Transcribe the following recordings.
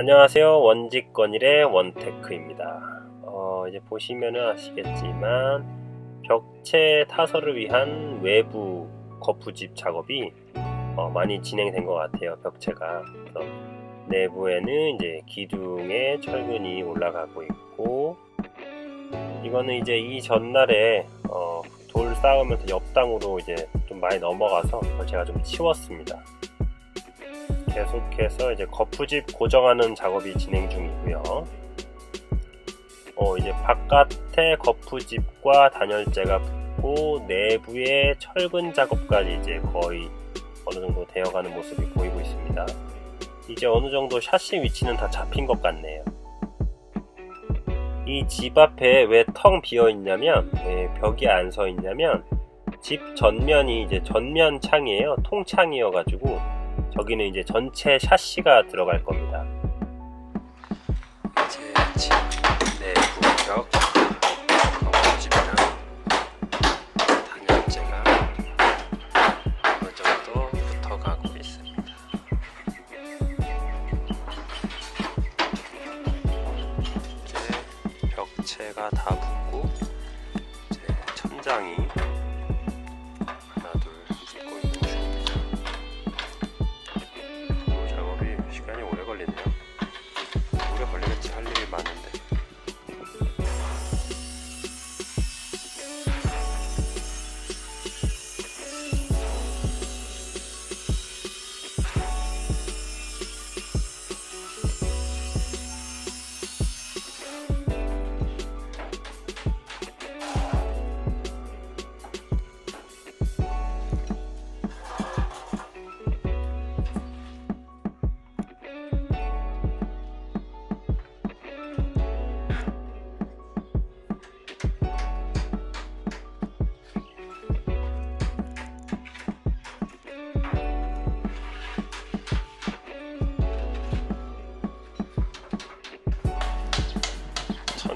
안녕하세요. 원직 건일의 원테크입니다. 어, 이제 보시면은 아시겠지만 벽체 타설을 위한 외부 거푸집 작업이 어, 많이 진행된 것 같아요. 벽체가. 내부에는 이제 기둥에 철근이 올라가고 있고 이거는 이제 이 전날에 어, 돌 쌓으면서 옆당으로 이제 좀 많이 넘어가서 제가 좀 치웠습니다. 계속해서 이제 거푸집 고정하는 작업이 진행 중이고요. 어, 이제 바깥에 거푸집과 단열재가 붙고 내부에 철근 작업까지 이제 거의 어느 정도 되어가는 모습이 보이고 있습니다. 이제 어느 정도 샤시 위치는 다 잡힌 것 같네요. 이 집 앞에 왜 텅 비어 있냐면 왜 벽이 안 서 있냐면 집 전면이 이제 전면 창이에요. 통창이어가지고 저기는 이제 전체 샤시가 들어갈 겁니다. 이제 집 내부 벽 거푸집이랑 단열재가 어느 정도 붙어가고 있습니다. 이제 벽체가 다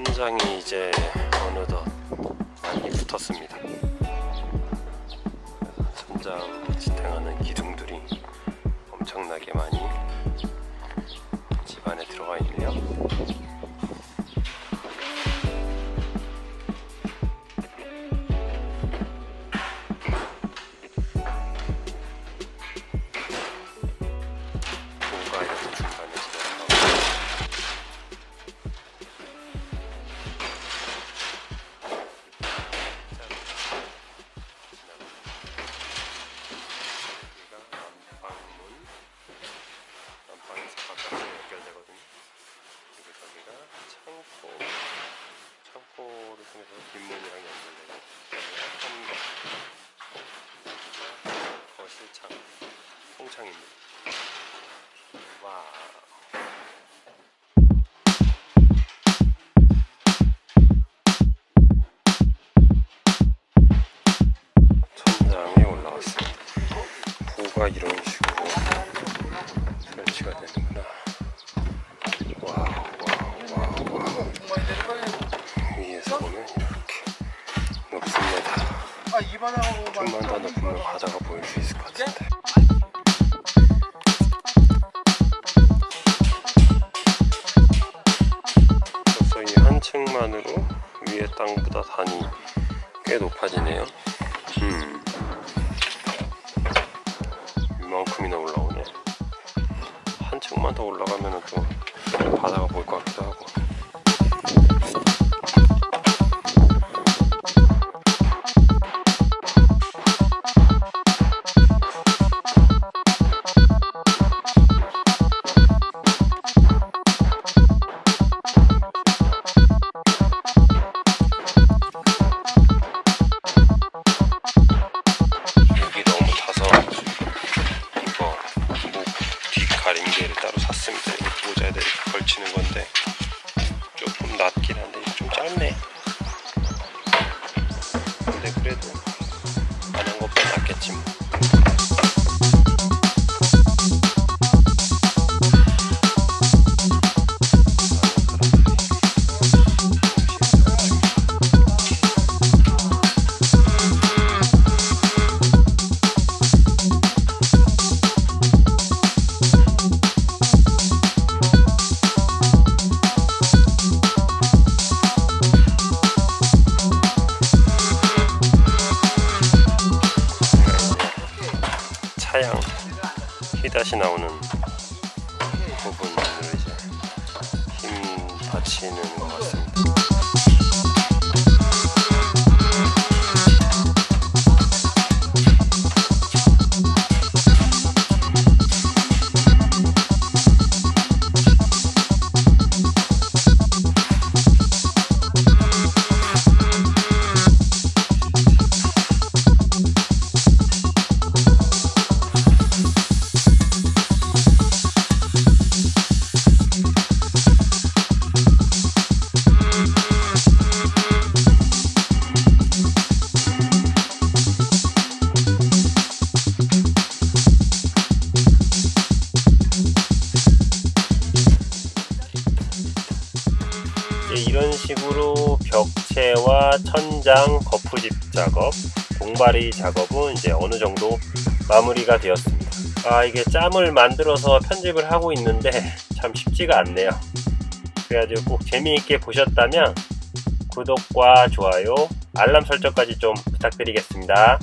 천장이 이제 어느덧 많이 붙었습니다. 천장 지탱하는 기둥들이 엄청나게 많이 창고를 통해서 뒷문이랑 연결되고 현관 거실창 통창입니다 와 천장에 올라왔습니다. 보가 이런 식으로 설치가 되는구나. 단이 꽤 높아지네요. 음. 이만큼이나 올라오네. 한 층만 더 올라가면 또 바다가 보일 것 같기도 하고. 치는 건데 휘다시 나오는 부분을 이제 힘 받치는 것 같습니다. 식으로 벽체와 천장 거푸집 작업, 공바리 작업은 이제 어느 정도 마무리가 되었습니다. 아 이게 짬을 만들어서 편집을 하고 있는데 참 쉽지가 않네요. 그래가지고 꼭 재미있게 보셨다면 구독과 좋아요, 알람 설정까지 좀 부탁드리겠습니다.